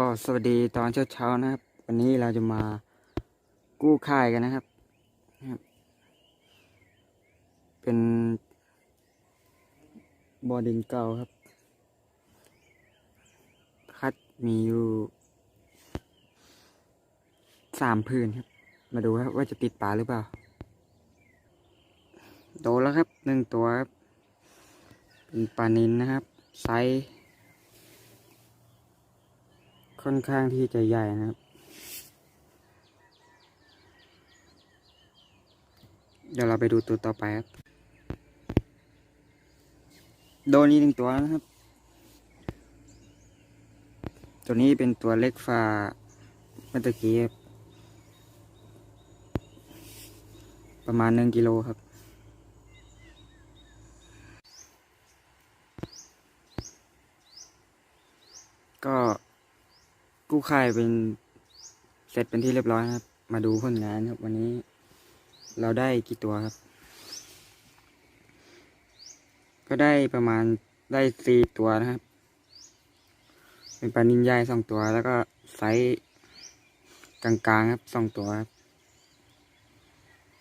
ก็สวัสดีตอนเช้าๆนะครับ วันนี้เราจะมากู้ค่ายกันนะครับ เป็นบอดินเก่าครับ คัดมีอยู่สามพื้นครับ มาดูครับว่าจะติดปลาหรือเปล่า โตแล้วครับหนึ่งตัวครับ เป็นปลานินนะครับ ไซส์ ค่อนข้างที่จะใหญ่นะครับ เดี๋ยวเราไปดูตัวต่อไปครับโดนนี้หนึ่งตัวนะครับ ตัวนี้เป็นตัวเล็กฟ้าเมื่อตะกี้ครับประมาณหนึ่งกิโลครับก็ กู้ค่ายเป็นเสร็จเป็นที่เรียบร้อยครับ มาดูผลงานครับ วันนี้เราได้กี่ตัวครับ ก็ได้ประมาณได้สี่ตัวนะครับ เป็นปลานินใหญ่สองตัวแล้วก็ไซส์กลางๆครับสองตัวครับ